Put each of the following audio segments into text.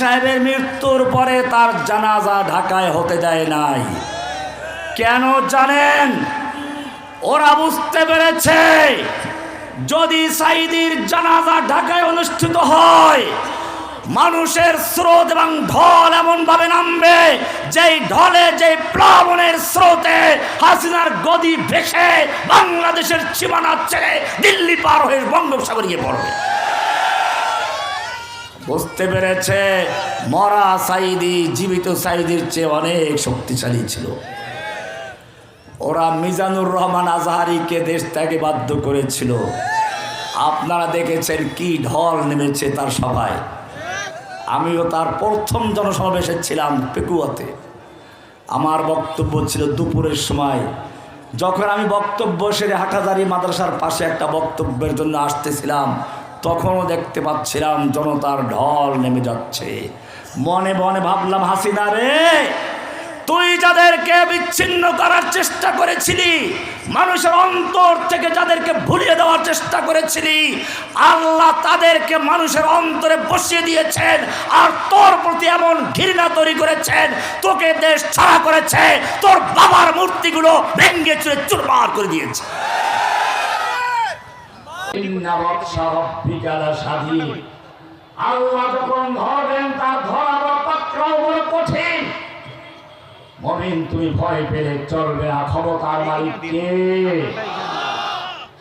সাহেবের মৃত্যুর পরে তার জানাজা ঢাকায় হতে দেয় নাই। কেন জানেন? ওরা বুঝতে পেরেছে, যদি সাইদির জানাজা ঢাকায় অনুষ্ঠিত হয়, মানুষের স্রোত এবং ঢল এমন ভাবে নামবে, যেই ঢলে, যেই প্লাবনের স্রোতে হাসিনার গদি ভেসে বাংলাদেশের সীমানা ছেড়ে দিল্লি পার হয়ে বঙ্গোপসাগর গিয়ে পড়বে। বুঝতে পেরেছে? মরা সাইদি জীবিত সাইদির চেয়ে অনেক শক্তিশালী ছিল। ওরা মিজানুর রহমান আজহারিকে দেশ ত্যাগে বাধ্য করেছিল। আপনারা দেখেছেন কি ঢল নেমেছে তার সভায়। আমিও তার প্রথম জনসমাবেশে ছিলাম পেকুয়াতে। আমার বক্তব্য ছিল দুপুরের সময়। যখন আমি বক্তব্য সেরে হাটাজারি মাদ্রাসার পাশে একটা বক্তব্যের জন্য আসতেছিলাম তখনও দেখতে পাচ্ছিলাম জনতার ঢল নেমে যাচ্ছে। মনে মনে ভাবলাম, হাসিনা রে, তুই যাদেরকে বিচ্ছিন্ন করার চেষ্টা করেছিলি, মানুষের অন্তর থেকে যাদেরকে ভুলিয়ে দেওয়ার চেষ্টা করেছিলি, আল্লাহ তাদেরকে মানুষের অন্তরে বসিয়ে দিয়েছেন, আর তোর প্রতি এমন ঘৃণা তৈরি করেছেন, তোকে দেশ ছাড়া করেছে, তোর বাবার মূর্তিগুলো ভেঙ্গে চুরে চুরমার করে দিয়েছে। তুমি ভয় পেলে, চলবে না, ক্ষমতার মালিক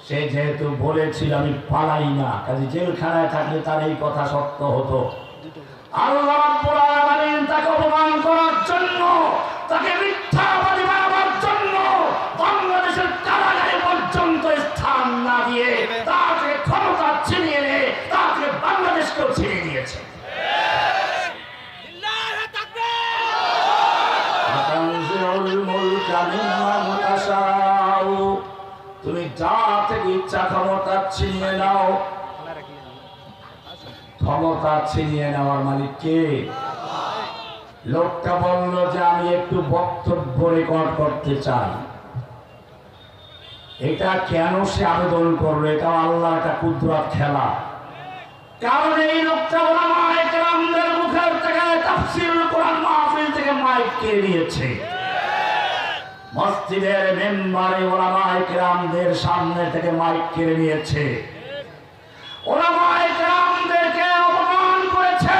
সে যেহেতু বলেছিল, আমি পালাই না। কাজে জেলখানায় থাকলে তার এই কথা সত্য হতো। আল্লাহ তাকে অপমান করার জন্য তাকে ক্ষমতা ছিনিয়ে নেওয়ার মালিক কে? লোকটা বলল যে আমি একটু বক্তব্য রেকর্ড করতে চাই। এটা কেন সে আবেদন করবে এটা আল্লাহ একটা কুদরত খেলা। কারণ এই লোকটা ওলামা একরামদের মুখের মাহফিল থেকে মাইক কেড়ে নিয়েছে। মসজিদের মেম্বারে ওলামা একরামদের সামনে থেকে মাইক কেড়ে নিয়েছে ওলামা একরামদেরকে অপমান করেছে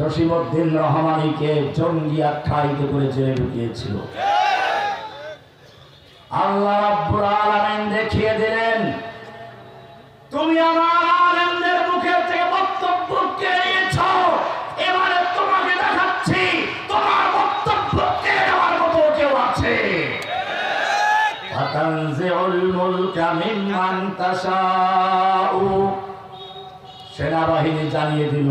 জসিমউদ্দিন রহমানীকে জঙ্গি আখ্যায়িত করে জেলে ঢুকিয়েছিল। আল্লাহ রাব্বুল আলামিন দেখিয়ে দিলেন, তুমি আমার আলেমদের মুখের থেকে বক্তব্য কেড়ে নিয়েছো, এবারে তোমাকে দেখাচ্ছি, তোমার বক্তব্য কেড়ে নেওয়ার মতো কেউ আছে। আতানজিউল মুলকা মিম্মান তাশাউ। সেনাবাহিনী জানিয়ে দিল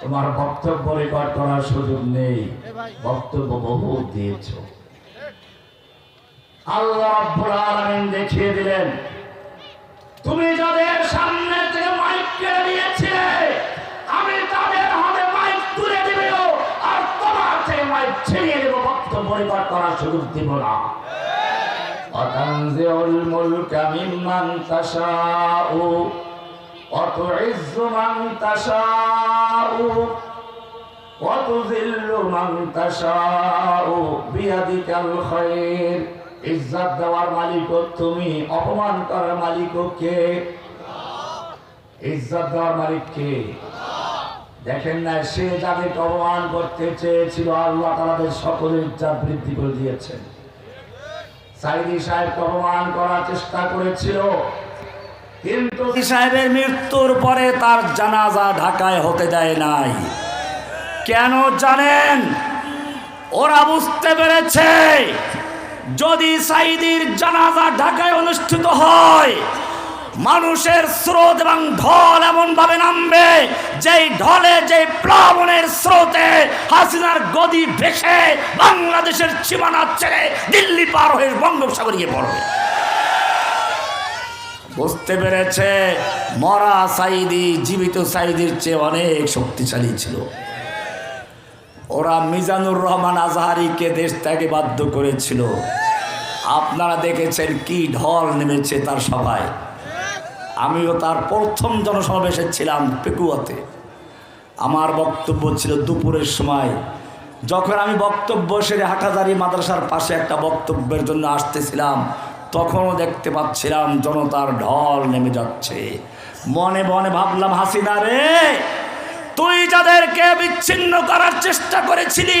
তোমার বক্তব্য রেকর্ড করার সুযোগ নেই। বক্তব্য বহু দিয়েছ। আল্লাহ দেখিয়ে দিলেন তুমি যাদের সামনে থেকে মাইক কেড়ে নিয়েছিলে আমি তাদের হাতে মাইক তুলে দেবে আর তোমার থেকে মাইক ছিনিয়ে দেবো বক্তব্য রেকর্ড করার সুযোগ দিব না। অতঞ্জল মুলকা মিম্মান তাশাউ। وتعز من تشاء وتذل من تشاء بيدك الخير ইজ্জত দেওয়ার মালিক তুমি অপমান করার মালিক কে ইজ্জত দেওয়ার মালিক কে দেখেন না সে যাদেরকে অপমান করতে চেয়েছিল আল্লাহ তাদের সকলের ইজ্জত বৃদ্ধি করে দিয়েছেন সাইদি সাহেবকে অপমান করার চেষ্টা করেছিল সাহেবের মৃত্যুর পরে তার জানাজা ঢাকায় হতে দেয় নাই। কেন জানেন? ওরা বুঝতে পেরেছে, যদি সাইদির জানাজা ঢাকায় অনুষ্ঠিত হয়, মানুষের স্রোত এবং ঢল এমন ভাবে নামবে, যেই ঢলে, যেই প্লাবনের স্রোতে হাসিনার গদি ভেসে বাংলাদেশের সীমানা ছেড়ে দিল্লি পার হয়ে বঙ্গোপসাগর গিয়ে পড়বে। বুঝতে পেরেছে? মরা সাইদি জীবিত সাইদির চেয়ে অনেক শক্তিশালী ছিল। ওরা মিজানুর রহমান আজহারিকে দেশ থেকে বাধ্য করেছিল। আপনারা দেখেছেন কি ঢল নেমেছে তার সভায়। আমিও তার প্রথম জনসমাবেশে ছিলাম পেকুয়াতে। আমার বক্তব্য ছিল দুপুরের সময়। যখন আমি বক্তব্য সেরে হাটাজারি মাদ্রাসার পাশে একটা বক্তব্যের জন্য আসতেছিলাম তখনও দেখতে পাচ্ছিলাম জনতার ঢল নেমে যাচ্ছে। মনে মনে ভাবলাম, হাসিনা রে, তুই যাদেরকে বিচ্ছিন্ন করার চেষ্টা করেছিলি,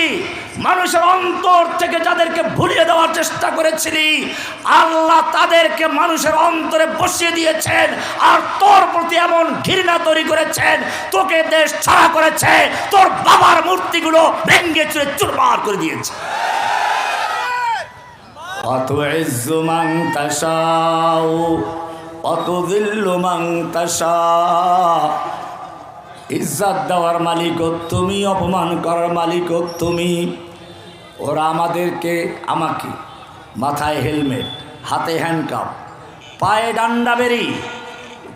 মানুষের অন্তর থেকে যাদেরকে ভুলিয়ে দেওয়ার চেষ্টা করেছিলি, আল্লাহ তাদেরকে মানুষের অন্তরে বসিয়ে দিয়েছেন, আর তোর প্রতি এমন ঘৃণা তৈরি করেছেন, তোকে দেশ ছাড়া করেছে, তোর বাবার মূর্তিগুলো ভেঙ্গে চুরে চুরমার করে দিয়েছে। মান তাশাউ অত দিল্লু মান তাশা ইজ্জাত দেওয়ার মালিক তুমি, অপমান করার মালিক তুমি। ওরা আমাদেরকে আমাকে মাথায় হেলমেট, হাতে হ্যান্ডকাপ পায়ে ডান্ডা বেরি,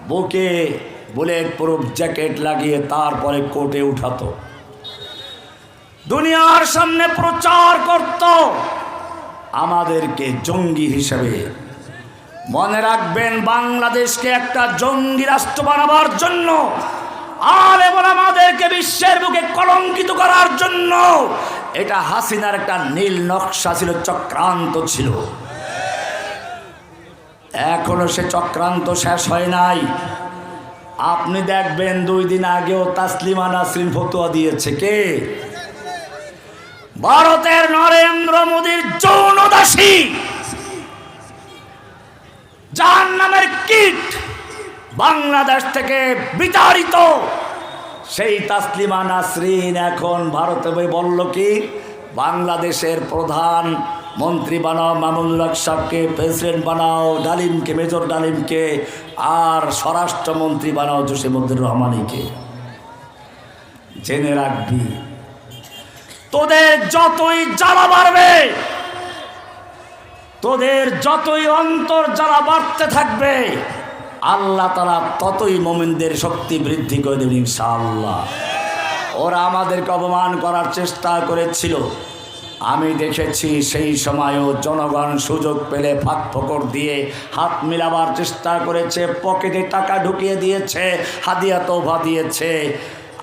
বুকে বুলেট প্রুফ জ্যাকেট লাগিয়ে তারপরে কোর্টে উঠাতো। দুনিয়ার সামনে প্রচার করত। আমাদেরকে জঙ্গি হিসেবে। মনে রাখবেন, বাংলাদেশকে একটা জঙ্গি রাষ্ট্র বানাবার জন্য, আর এবং আমাদেরকে বিশ্বের বুকে কলঙ্কিত করার জন্য, এটা হাসিনার একটা নীল নকশা ছিল, চক্রান্ত ছিল। এখনও সে চক্রান্ত শেষ হয় নাই। আপনি দেখবেন দুই দিন আগেও তাসলিমা নাসরিন ফতুয়া দিয়েছে। কে? ভারতের নরেন্দ্র মোদীর যৌন দাসী। যার নামের কিট বাংলাদেশ থেকে বিতাড়িত। সেই তাসলিমা নাসরিন এখন ভারতে বলল কি, বাংলাদেশের প্রধান মন্ত্রী বানাও মামুনুল হক সাহকে প্রেসিডেন্ট বানাও, ডালিমকে, মেজর ডালিমকে, আর স্বরাষ্ট্রমন্ত্রী বানাও জসিমুদ্দিন রহমানিকে। জেনে রাখবি তোদের যতই জ্বালা বাড়বে, তোদের যতই অন্তর জ্বালা বাড়তে থাকবে, আল্লাহ তারা ততই মোমিনদের শক্তি বৃদ্ধি করে দেবেন ইনশাআল্লাহ। ওরা আমাদেরকে অপমান করার চেষ্টা করেছিল। আমি দেখেছি সেই সময়ও জনগণ সুযোগ পেলে ফাঁক ফকর দিয়ে হাত মিলাবার চেষ্টা করেছে, পকেটে টাকা ঢুকিয়ে দিয়েছে, হাদিয়া তোভা দিয়েছে।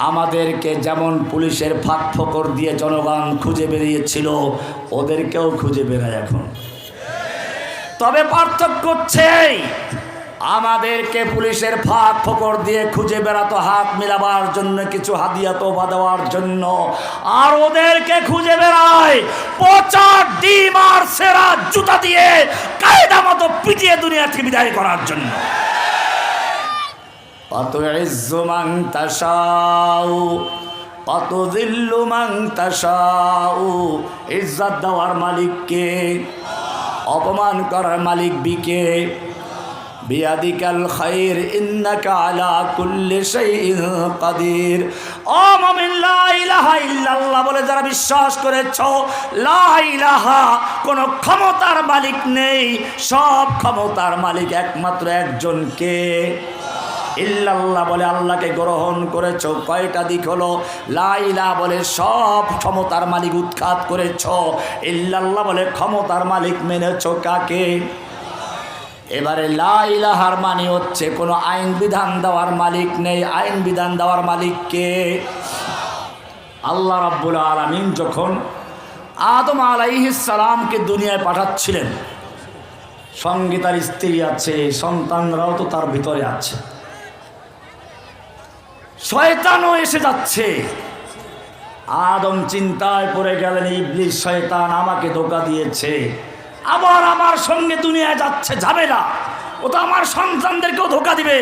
আমাদেরকে যেমন পুলিশের ফাঁক ফকর দিয়ে জনগণ খুঁজে বেরিয়েছিল, ওদেরকেও খুঁজে বেড়ায় এখন। তবে পার্থক্য হচ্ছে আমাদেরকে পুলিশের ফাঁক ফকর দিয়ে খুঁজে বেড়াতো, হাত মিলাবার জন্য, কিছু হাদিয়া তোবা দেওয়ার জন্য। আর ওদেরকে খুঁজে বেড়ায় পচা ডিম আর সেরা জুতা দিয়ে কায়দা মতো পিটিয়ে দুনিয়া থেকে বিদায় করার জন্য। ইজ্জু মান তাশাউ অত দিল্লু মান ইজ্জত দেওয়ার মালিককে অপমান করার মালিক বিকে বিয়াদিকাল খাইর, ইন্নাকা আলা কুল্লি শাইইন কাদির। ও মুমিন, লা ইলাহা ইল্লাল্লাহ বলে যারা বিশ্বাস করেছ, লা ইলাহা কোন ক্ষমতার মালিক নেই। সব ক্ষমতার মালিক একমাত্র একজন কে? ইল্লাল্লাহ বলে আল্লাহকে গ্রহণ করেছ, কয়টা দিক হলো? লাইলা বলে সব ক্ষমতার মালিক উৎখাত করেছ। ইল্লাল্লাহ বলে ক্ষমতার মালিক মেনেছ কাকে? এবারে লাইলাহার মানে হচ্ছে কোনো আইন বিধান দেওয়ার মালিক নেই। আইন বিধান দেওয়ার মালিককে আল্লাহ রাব্বুল আলমিন যখন আদম আলাইহিসালামকে দুনিয়ায় পাঠাচ্ছিলেন, সঙ্গে তার স্ত্রী আছে, সন্তানরাও তো তার ভিতরে আছে। শয়তানও এসে যাচ্ছে। আদম চিন্তায় পড়ে গেলেন ইবলিশ শয়তান আমাকে ধোকা দিয়েছে। আবার আমার সঙ্গে দুনিয়ায় যাচ্ছে, যাবে না। ও তো আমার সন্তানদেরকেও ধোকা দিবে।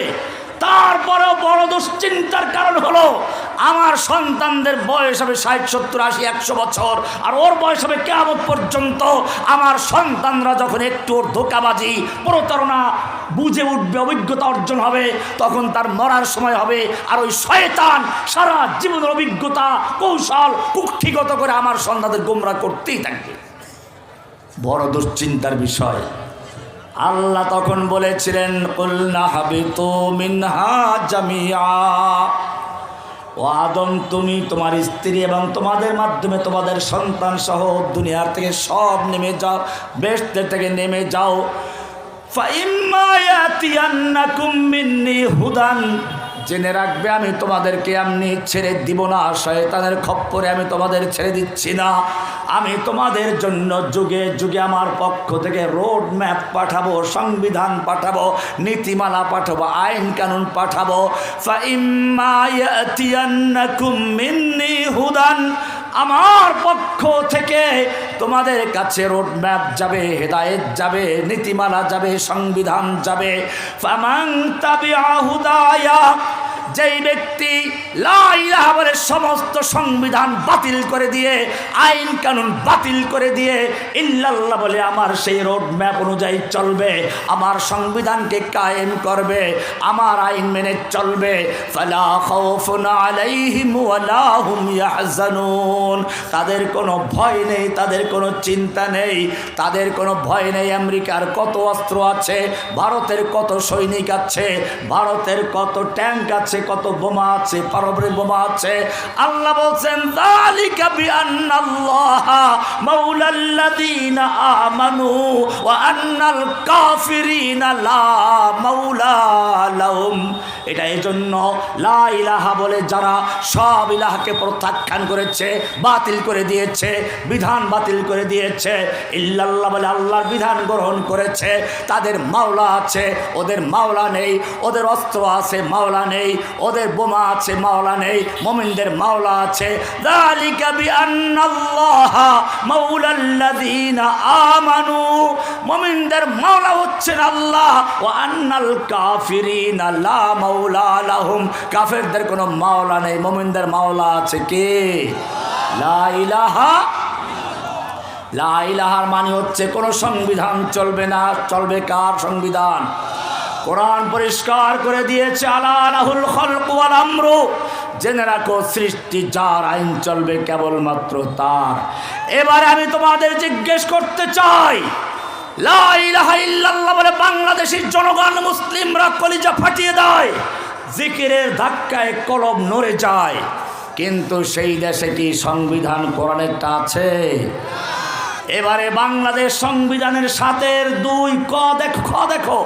তারপরেও বড় দুশ্চিন্তার কারণ হলো, আমার সন্তানদের বয়স হবে ষাট, সত্তর, আশি, একশো বছর। আর ওর বয়স হবে কেমন পর্যন্ত। আমার সন্তানরা যখন একটু ওর ধোকাবাজি, প্রতারণা বুঝে উঠবে, অভিজ্ঞতা অর্জন হবে, তখন তার মরার সময় হবে। আর ওই শয়তান সারা জীবনের অভিজ্ঞতা, কৌশল, কুক্ষিগত করে আমার সন্তানদের গোমরা করতেই থাকবে। বড় দুশ্চিন্তার বিষয়। আল্লাহ তখন বলেছিলেন জামিয়া ও আদম, তুমি তোমার স্ত্রী এবং তোমাদের মাধ্যমে তোমাদের সন্তান সহ দুনিয়ার থেকে সব নেমে যাও, বেস্তের থেকে নেমে যাও। জেনে রাখবে, আমি তোমাদেরকে এমনি ছেড়ে দিব না। শয়তানের খপ্পরে আমি তোমাদের ছেড়ে দিচ্ছি না। আমি তোমাদের জন্য যুগে যুগে আমার পক্ষ থেকে রোড ম্যাপ পাঠাবো, সংবিধান পাঠাবো, নীতিমালা পাঠাবো, আইন কানুন পাঠাবো। হুদান। আমার পক্ষ থেকে তোমাদের কাছে রোড ম্যাপ যাবে, হেদায়েত যাবে, নীতিমালা যাবে, সংবিধান যাবে। ফামাং তাবিআ হুদায়া যেই ব্যক্তি লাইলাহা বলে সমস্ত সংবিধান বাতিল করে দিয়ে, আইন কানুন বাতিল করে দিয়ে, ইল্লাল্লাহ বলে আমার সেই রোড ম্যাপ অনুযায়ী চলবে, আমার সংবিধানকে কায়েম করবে, আমার আইন মেনে চলবে তাদের কোনো ভয় নেই, তাদের কোনো চিন্তা নেই, তাদের কোনো ভয় নেই আমেরিকার কত অস্ত্র আছে, ভারতের কত সৈনিক আছে, ভারতের কত ট্যাঙ্ক আছে কত বোমা আছে, পারমাণবিক বোমা আছে। আল্লাহ বলছেন যালিকা বিআন্নাল্লাহা মাওলাল্লাযীনা আমানু ওয়া আন্নাল কাফিরিনা লা মাওলা লাহুম। এটা এজন্য লা ইলাহা বলে যারা সব ইলাহাকে প্রত্যাখ্যান করেছে, বাতিল করে দিয়েছে, বিধান বাতিল করে দিয়েছে, ইল্লাল্লাহ বলে আল্লাহর বিধান গ্রহণ করেছে, তাদের মাওলা আছে, ওদের মাওলা নেই, ওদের অস্ত্র আছে, মাওলা নেই ওদের বোমা আছে, মাওলা নেই, মমিনদের মাওলা আছে। আমানু, মমিনদের মাওলা হচ্ছেন আল্লাহ। ও আন্নাল কাফিরিনা লা মাওলা লাহুম। কাফেরদের কোনো মাওলা নেই, মমিনদের মাওলা আছে কে? লা ইলাহা লা মানে হচ্ছে কোনো সংবিধান চলবে না, চলবে কার সংবিধান? কোরআন পরিষ্কার করে দিয়েছে, আলা রাহুল খলকুয়াল আমরু। জেনে রাখো, সৃষ্টি যার আইন চলবে কেবলমাত্র তার। এবারে আমি তোমাদের জিজ্ঞেস করতে চাই বলে বাংলাদেশের জনগণ মুসলিমরা কলিজা ফাটিয়ে দেয়, জিকিরের ধাক্কায় কলম নড়ে যায়। কিন্তু সেই দেশে কি সংবিধান কোরআনেরটা আছে? এবারে বাংলাদেশ সংবিধানের সাথের দুই ক দেখো, খ দেখো।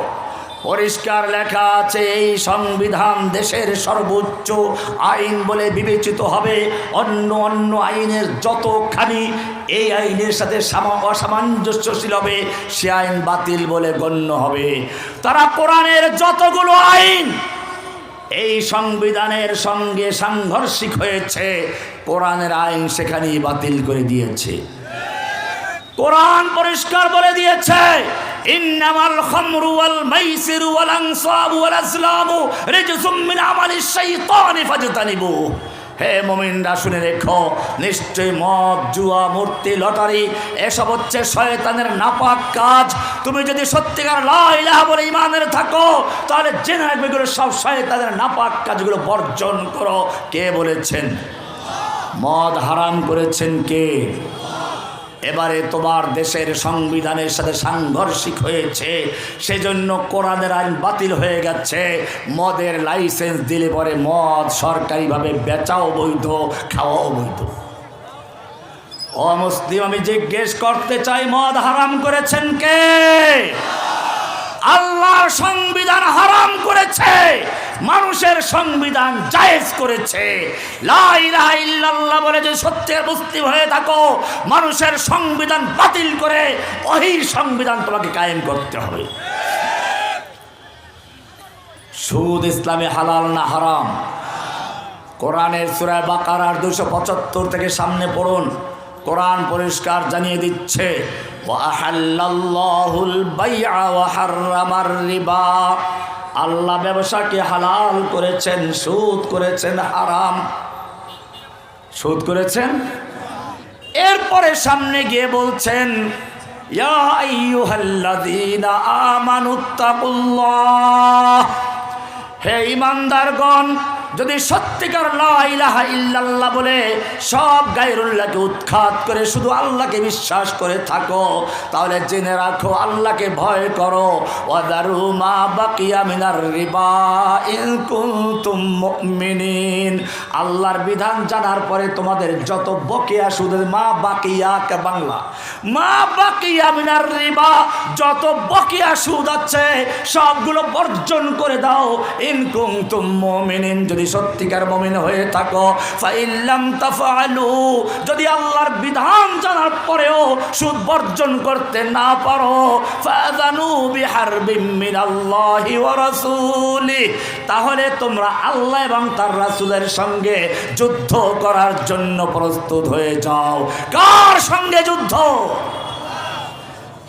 পরিষ্কার লেখা আছে, এই সংবিধান দেশের সর্বোচ্চ আইন বলে বিবেচিত হবে। অন্য অন্য আইনের যতখানি এই আইনের সাথে সামা- অসামঞ্জস্যশীল হবে সে আইন বাতিল বলে গণ্য হবে। তারা কোরআনের যতগুলো আইন এই সংবিধানের সঙ্গে সাংঘর্ষিক হয়েছে, কোরআনের আইন সেখানেই বাতিল করে দিয়েছে। কোরআন পরিষ্কার বলে দিয়েছে, ইন্নামাল খামরু ওয়াল মাইসিরু ওয়াল আনসাবু ওয়াল আজলামু রিজসুম মিন আমালিশ শাইতানি ফাজতানিবু। হে মোমিনরা, শুনে রেখো নিশ্চয় মদ, জুয়া, মূর্তি, লটারি, এসব হচ্ছে শয়তানের নাপাক কাজ। তুমি যদি সত্যিকার লাইলাহ বলে ইমানের থাকো, তাহলে জেনে রাখবে এগুলো সব শয়তানের নাপাক কাজগুলো বর্জন করো। কে বলেছেন? মদ হারাম করেছেন কে? এবারে তোমার দেশের সংবিধানের সাথে সাংঘর্ষিক হয়েছে। সেজন্য কোরআনের আইন বাতিল হয়ে গেছে। মদের লাইসেন্স দিলে পরে মদ সরকারিভাবে বেচাও বৈধ, খাওয়াও বৈধ। অমুসলিম আমি জিজ্ঞেস করতে চাই, মদ হারাম করেছেন কে? আল্লাহর সংবিধান হারাম করেছে। মানুষের সংবিধান জায়েজ করেছে। বলে যে সত্যের মুসলিম হয়ে থাকো, মানুষের সংবিধান বাতিল করে ওই সংবিধান তোমাকে কায়েম করতে হবে। সুদ ইসলামে হালাল না হারাম? কোরআনের সুরায় বাকারার দুশো পঁচাত্তর থেকে সামনে পড়ুন। কোরআন পরিষ্কার জানিয়ে দিচ্ছে বাইআ ওয়া হাররামার রিবা। আল্লাহ ব্যবসাকে হালাল করেছেন, সুদ করেছেন, হারাম। সুদ করেছেন? এরপরে সামনে গিয়ে বলছেন হে ইমানদারগণ যদি সত্যিকার লা ইলাহা ইল্লাল্লাহ বলে, সব গায়রুল্লাহকে উৎখাত করে শুধু আল্লাহকে বিশ্বাস করে থাকো, তাহলে জেনে রাখো, আল্লাহকে ভয় করো। ওয়াদারু মা বাকিয়া মিনার রিবা কুনতুম আল্লাহর বিধান জানার পরে তোমাদের যত বকেয়া সুদের মা বাকিয়া কে বাংলা? মা বাকিয়া মিনার রিবা, যত বকেয়া সুদ আছে, সবগুলো বর্জন করে দাও। ইন কুনতুম মুমিনিন, যদি সত্যিকার মুমিন হয়ে থাকো। ফাইল্লাম তাফআলু, যদি আল্লাহর বিধান জানার পরেও সুদ বর্জন করতে না পারো, ফাযানু বিহারবিম মিনাল্লাহি ওয়া রাসূলি, তাহলে তোমরা আল্লাহ এবং তার রাসূলের সঙ্গে যুদ্ধ করার জন্য প্রস্তুত হয়ে যাও। কার সঙ্গে যুদ্ধ?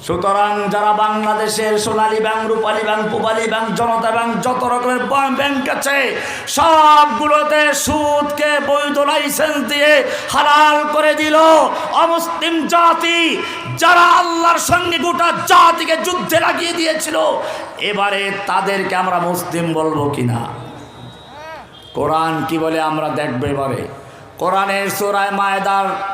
সুতরাং যারা বাংলাদেশের Sonali bank, Rupali bank, Pubali bank, Janata bank, যত রকমের ব্যাংক- আছে, সবগুলোতে সুদকে বৈধ লাইসেন্স দিয়ে হালাল করে দিল অমুসলিম জাতি, যারা আল্লাহর সঙ্গে গোটা জাতিকে যুদ্ধে লাগিয়ে দিয়েছিল। এবারে তাদেরকে আমরা মুসলিম বলব কিনা? কোরআন কি বলে আমরা দেখব এবারে? কোরআনের সোরায় মায়দার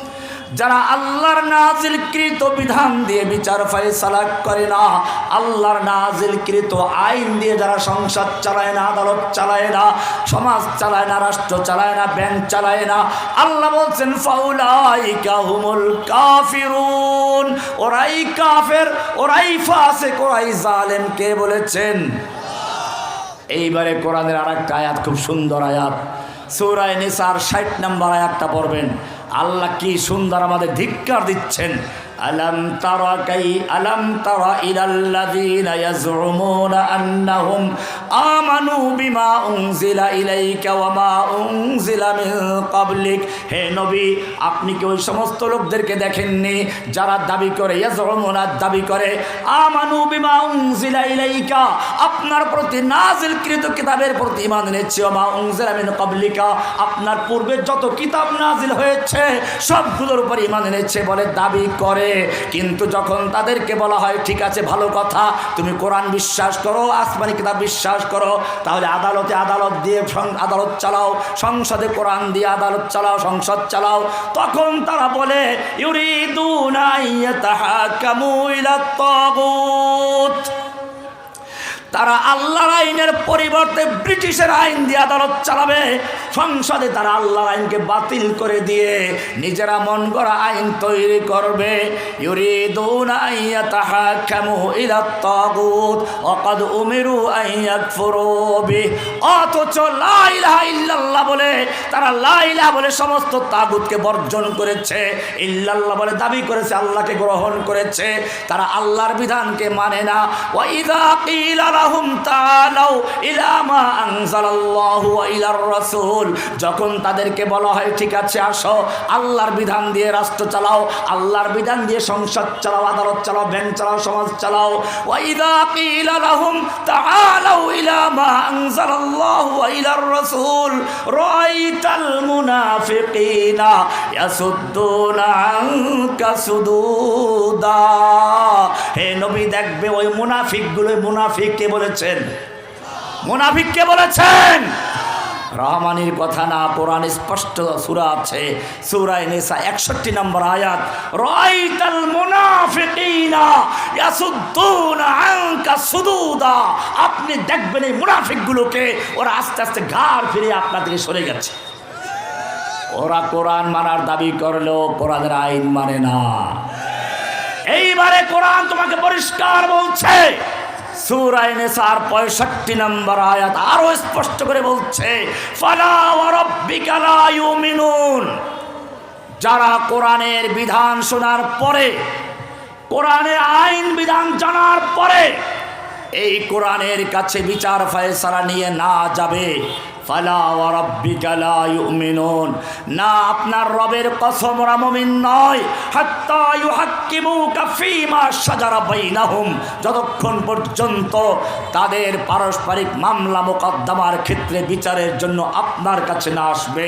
যারা আল্লাহর নাজিলকৃত বিধান দিয়ে বিচার ফয়সালা করে না, আল্লাহর নাজিলকৃত আইন দিয়ে যারা সংসদ চালায় না, আদালত চালায় না, সমাজ চালায় না, রাষ্ট্র চালায় না, ব্যাংক চালায় না, আল্লাহ বলছেন, ফাউলাইকা হুমুল কাফিরুন। ওরাই কাফের, ওরাই ফাসিক, ওরাই জালেম। কে বলেছেন? এইবারে কোরআনের আর একটা আয়াত, খুব সুন্দর আয়াত। সৌরায় নিসার ষাট নম্বর আয়াতটা পড়বেন। আল্লাহ কি সুন্দর আমাদের ধিক্কার দিচ্ছেন? আলম তারা কাই, আলম তারা ইলাল্লাযীনা ইয়াজউমুনা আন্নাহুম আমানু বিমা উনজিলা ইলাইকা ওয়া মা উনজিলা মিন ক্বাবলিক। হে নবী, আপনি কি ওই সমস্ত লোকদেরকে দেখেননি যারা দাবি করে, ইয়াজউমুনা দাবি করে, আমানু বিমা উনজিলা ইলাইকা, আপনার প্রতি নাজিলকৃত কিতাবের প্রতি ঈমান এনেছে মা উনজিলা মিন ক্বাবলিকা। আপনার পূর্বে যত কিতাব নাজিল হয়েছে, সবগুলোর উপর ঈমান এনেছে বলে দাবি করে। কিন্তু যখন তাদেরকে বলা হয়, ঠিক আছে, ভালো কথা, তুমি কোরআন বিশ্বাস করো, আসমানি কিতাব বিশ্বাস করো, তাহলে আদালতে আদালত দিয়ে আদালত চালাও, সংসদে কোরআন দিয়ে আদালত চালাও, সংসদ চালাও। তখন তারা বলে ইউরিদুনাই তাহা কামুইলা তাগুত। তারা আল্লাহর আইনের পরিবর্তে ব্রিটিশের আইন দিয়ে আদালত চালাবে। সংসদে তারা আল্লাহর আইনকে বাতিল করে দিয়ে নিজেরা মন করা আইন তৈরি করবে। অথচ লা ইলাহা বলে, তারা লা ইলাহা বলে সমস্ত তাগুতকে বর্জন করেছে। ইল্লাল্লাহ বলে দাবি করেছে, আল্লাহকে গ্রহণ করেছে। তারা আল্লাহর বিধানকে মানে না। ওয়া ইযা কিলা লাহুম তাআলাউ ইলা মা আনজালাল্লাহু ওয়া ইলার রাসূল। যখন তাদেরকে বলা হয়, ঠিক আছে, আসো, আল্লাহর বিধান দিয়ে রাষ্ট্র চালাও, আল্লাহর বিধান দিয়ে সংসদ চালাও, আদালত চালাও, ব্যাংক চালাও, সমাজ চালাও, ওয়া ইযা কিলা লাহুম তাআলাউ ইলা মা আনজালাল্লাহু ওয়া ইলার রাসূল। রাআইতাল মুনাফিকিনা ইয়াসুদ্দুনা আনকা সুদুদা। হে নবী, দেখবে ওই মুনাফিকগুলো মুনাফিক কে বলেছেন? মুনাফিক কে বলেছেন? রহমানির কথা না, কোরআন স্পষ্ট সুরা আছে, সুরায় নেসা একষট্টি নম্বর আয়াত, রাইতাল মুনাফিকিনা সুদুদা। আপনি দেখবেন এই মুনাফিকগুলোকে ওরা আস্তে আস্তে ঘাড় ফিরে আপনার থেকে সরে গেছে। ওরা কোরআন মানার দাবি করলেও কোরআনের আইন মানে না। এইবারে কোরআন তোমাকে পরিষ্কার বলছে সুরায় নেসার পঁয়ষট্টি নম্বর আয়াত আরও স্পষ্ট করে বলছে যারা কোরআনের বিধান শোনার পরে কোরআনের আইন বিধান জানার পরে, এই কোরআনের কাছে বিচার ফয়সালা নিয়ে না যাবে। না আপনার রবের কসম যতক্ষণ পর্যন্ত তাদের পারস্পরিক মামলা মোকদ্দমার ক্ষেত্রে বিচারের জন্য আপনার কাছে না আসবে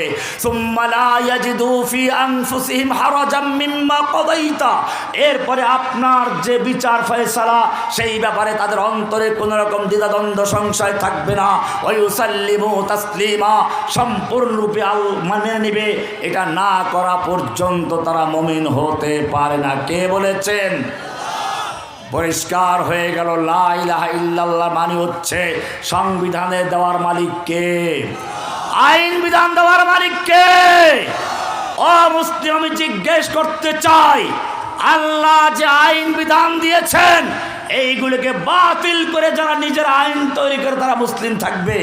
এরপরে আপনার যে বিচার ফয়সালা, সেই ব্যাপারে তাদের অন্তরে কোনো রকম দ্বিধাদ্বন্দ্ব, সংশয় থাকবে না। ওয়ুসাল্লিমু তাসলিমা সম্পূর্ণরূপে আল মানে নেবে। এটা না করা পর্যন্ত তারা মমিন হতে পারে না। কে বলেছেন? পরিষ্কার হয়ে গেল, লা ইলাহা ইল্লাল্লাহ মানে হচ্ছে সংবিধানে দেওয়ার মালিক কে? আইন বিধান দেওয়ার মালিক কে? ও মুসলিম, আমি জিজ্ঞেস করতে চাই, আল্লাহ যে আইন বিধান দিয়েছেন, এইগুলোকে বাতিল করে যারা নিজের আইন তৈরি করে তারা মুসলিম থাকবে?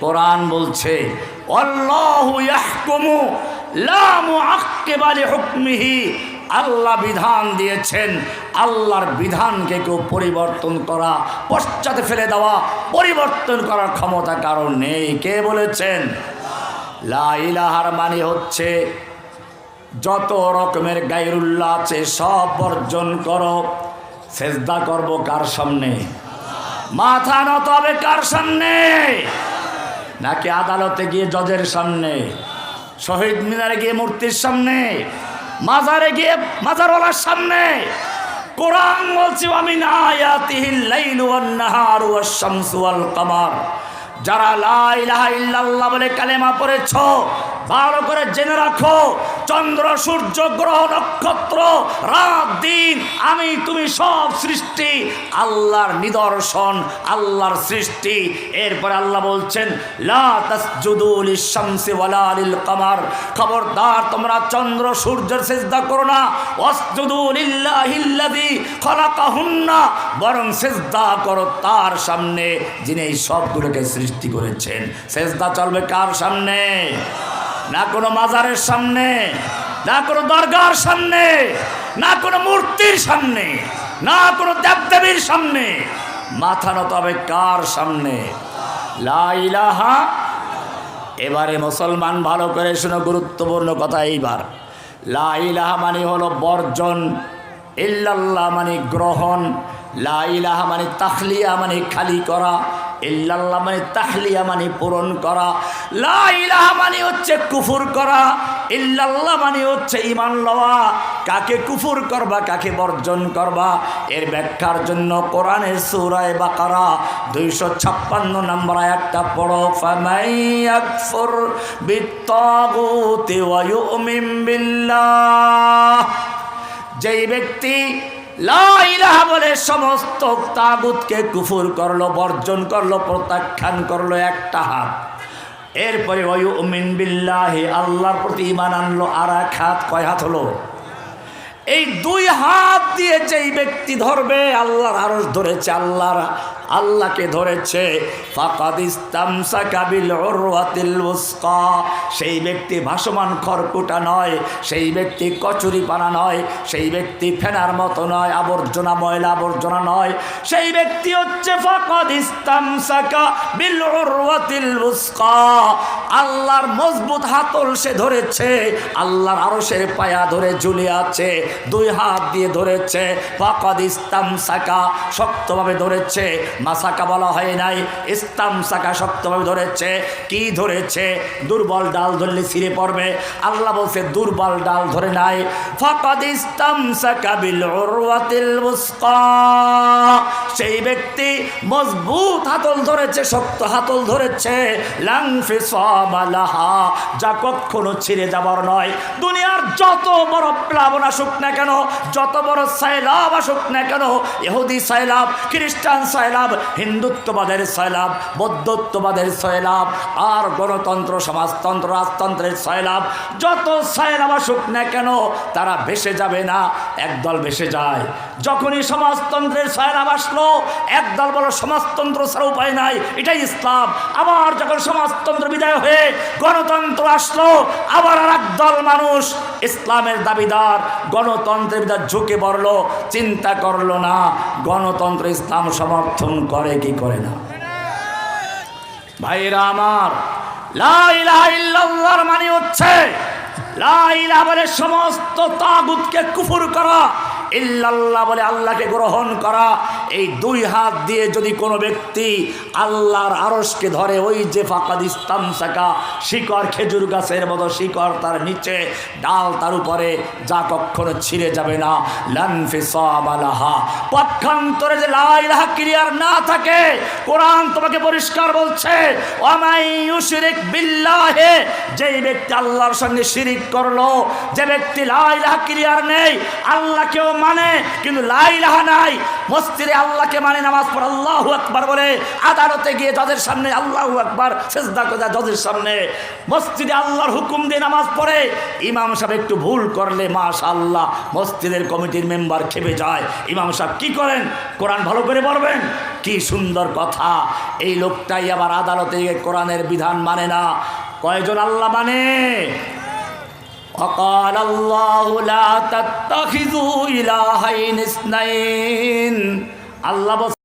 কোরআন বলছে, আল্লাহ বিধান দিয়েছেন, আল্লাহর বিধানকে কেউ পরিবর্তন করা পশ্চাতে ফেলে দেওয়া, পরিবর্তন করার ক্ষমতা কারণ নেই। কে বলেছেন? লা ইলাহার মানে হচ্ছে, যত রকমের গাইরুল্লাহ আছে, সব বর্জন করো। সেজদা করব কার সামনে? মাথা নত হবে কার সামনে? নাকি আদালতে গিয়ে জজের সামনে, শহীদ মিনারে গিয়ে মূর্তির সামনে, মাজারে গিয়ে মাজারওয়ালার সামনে? কোরআন বলছি আমি না যারা লাই ইল্লাল্লাহ বলে কালেমা পড়েছ ভালো করে জেনে রাখো, চন্দ্র, সূর্য, গ্রহ, নক্ষত্র, রাত, দিন, আমি, তুমি সব সৃষ্টি, আল্লাহর নিদর্শন, আল্লাহর সৃষ্টি। এরপরে আল্লাহ বলছেন কামার খবরদার, তোমরা চন্দ্র, সূর্যের সেজদা করো না। বরং সেজদা করো তার সামনে, যিনি এই সবগুলোকে সৃষ্টি করেছেন। সেজদা চলবে কার সামনে? না কোনো মাজারের সামনে, না কোনো দরগার সামনে, না কোনো মূর্তির সামনে, না কোনো দেবদেবীর সামনে, মাথা নত হবে কার সামনে? লা ইলাহা, এবারে মুসলমান ভালো করে শুনে, গুরুত্বপূর্ণ কথা এইবার। লা ইলাহা মানে হলো বর্জন, ইল্লাল্লাহ মানে গ্রহণ, লা ইলাহা মানে তাখলিয়া মানে খালি করা ইল্লাল্লাহ মানে তাহলিয়া মানে পূরণ করা। লা ইলাহা মানে হচ্ছে কুফুর করা। ইল্লাল্লাহ মানে হচ্ছে ইমান লওয়া। কাকে কুফুর করবা, কাকে বর্জন করবা, এর ব্যাখ্যার জন্য কোরআনের সূরায়ে বাকারা দুইশো ছাপ্পান্ন নম্বর একটা পড়ো। ফামাইয়াকফুর বিত্তাগুতি ওয়া ইউমিন বিল্লাহ। যেই ব্যক্তি লা ইলাহা বলে সমস্ত তাগুতকে কুফুর করল, বর্জন করল, প্রত্যাখ্যান করল একটা হাত। এরপরে ওয়ুমিন বিল্লাহি, আল্লাহর প্রতি ইমান আনলো, আর এক হাত, কয় হাত হলো? এই দুই হাত দিয়ে যেই ব্যক্তি ধরবে, আল্লাহর আরস ধরেছে, আল্লাহর আল্লাহকে ধরেছে সেই ব্যক্তি ভাসমান খড়কুটা নয়, সেই ব্যক্তি কচুরি পানা নয়, সেই ব্যক্তি ফেনার মতো নয়, আবর্জনা ময়লা আবর্জনা নয়। সেই ব্যক্তি হচ্ছে ফাকাদিস্তামসাকা বিল উরওয়াতিল উসকা। আল্লাহর মজবুত হাতল সে ধরেছে, আল্লাহর আরশের পায়া ধরে ঝুলে আছে, দুই হাত দিয়ে ধরেছে, ফাকাদ ইস্তাম সাকা শক্তভাবে ধরেছে মাসাকা বলা হয় নাই ইস্তাম সাকা শক্তভাবে ধরেছে। কি ধরেছে? দুর্বল ডাল ধরলে ছিঁড়ে পড়বে। আল্লাহ বলছে, দুর্বল ডাল ধরে নাই। ফাকাদ ইস্তাম সাকা বিল সেই ব্যক্তি মজবুত হাতল ধরেছে, শক্ত হাতল ধরেছে। লাংফি সবালাহা যা কখনো ছিঁড়ে যাবার নয়। দুনিয়ার যত বড় প্লাবন আসুক না কেন, যত বড় সাইলাব আসুক না কেন, ইহুদি সাইলাব, খ্রিস্টান সাইলাব লাভ হিন্দুত্ববাদের ছয় লাভ বৌদ্ধত্ববাদের ছয় লাভ আর গণতন্ত্র, সমাজতন্ত্র, রাজতন্ত্রের ছয় লাভ যত ছয় লাভ আসুক না কেন, তারা ভেসে যাবে না, একদল ভেসে যায়। যখনই সমাজতন্ত্রের ছয় লাভ আসলো, একদল বলো, সমাজতন্ত্র ছাড়া উপায় নাই, এটাই ইসলাম। আবার যখন সমাজতন্ত্র বিদায় হয়ে গণতন্ত্র আসলো, আবার আর একদল মানুষ ইসলামের দাবিদার, গণতন্ত্রের বিদার ঝুঁকে পড়ল, চিন্তা করল না, গণতন্ত্র ইসলাম সমর্থন করে, কি করে না? ভাইরা আমার লাইলাহার মানে হচ্ছে লাইলা বলে সমস্ত তাগুতকে কুফুর করা। ইল্লাল্লাহ বলে আল্লাহকে গ্রহণ করা। এই দুই হাত দিয়ে যদি কোনো ব্যক্তি আল্লাহর আরসকে ধরে, ওই যে ফাঁকাদ ইস্তাম শাখা শিকড় খেজুর গাছের মতো শিকড় তার নিচে, ডাল তার উপরে, যা কখনো ছিঁড়ে যাবে না। লানফি সাবালাহা পক্ষান্তরে যে লাইলাহা ক্লিয়ার না থাকে, কোরআন তোমাকে পরিষ্কার বলছে বিল্লাহে, যেই ব্যক্তি আল্লাহর সঙ্গে শিরিক করল, যে ব্যক্তি লাইলাহা ক্লিয়ার নেই, আল্লাহকেও মানে কিন্তু লাইলাহা নাই। মসজিদে আল্লাহকে মানে নামাজ পড়ে আল্লাহ আকবার বলে। আদালতে গিয়ে জজের সামনে আল্লাহ আকবার, সেজদা করে জজের সামনে। মসজিদে আল্লাহর হুকুম দিয়ে নামাজ পড়ে। ইমাম সাহেব একটু ভুল করলে, মাশাআল্লাহ, মসজিদের কমিটির মেম্বার খেপে যায়। ইমাম সাহেব কি করেন? কোরআন ভালো করে পড়বেন? কি সুন্দর কথা। এই লোকটাই আবার আদালতে কোরআনের বিধান মানে না। কয়জন আল্লাহ মানে? وقال الله لا تتخذوا إلهين اثنين الله